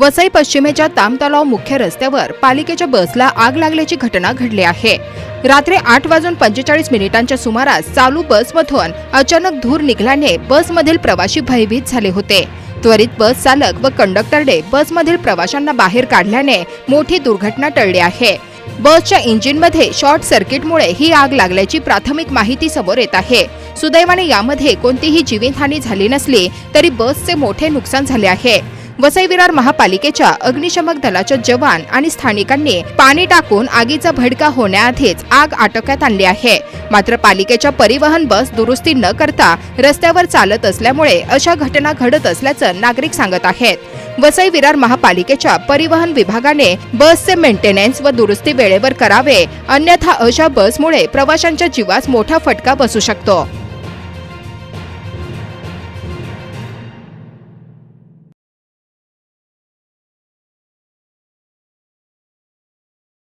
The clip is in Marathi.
वसई पश्चिमेच्या तामतलाव मुख्य रस्त्यावर पालिकेच्या बसला आग लागल्याची घटना घडली आहे. रात्री आठ वाजून पंचेचाळीस मिनिटांच्या सुमारास चालू बसमधून अचानक धूर निघाल्याने बसमधील प्रवाशी भयभीत झाले होते. त्वरित बस चालक व कंडक्टरने बसमधील प्रवाशांना बाहेर काढल्याने मोठी दुर्घटना टळली आहे. बसच्या इंजिनमध्ये शॉर्ट सर्किटमुळे ही आग लागल्याची प्राथमिक माहिती समोर येत आहे. सुदैवाने यामध्ये कोणतीही जीवितहानी झाली नसली तरी बसचे मोठे नुकसान झाले आहे. वसई विरार महापालिकेच्या अग्निशमक दलाच्या जवान आणि स्थानिकांनी पाणी टाकून आगीचा भडका होण्याआधीच आग आटोक्यात आणली आहे. मात्र पालिकेच्या परिवहन बस दुरुस्ती न करता रस्त्यावर चालत असल्यामुळे अशा घटना घडत असल्याचं नागरिक सांगत आहेत. वसई विरार महापालिकेच्या परिवहन विभागाने बसचे मेंटेनन्स व दुरुस्ती वेळेवर करावे अन्यथा अशा बसमुळे प्रवाशांच्या जीवास मोठा फटका बसू शकतो.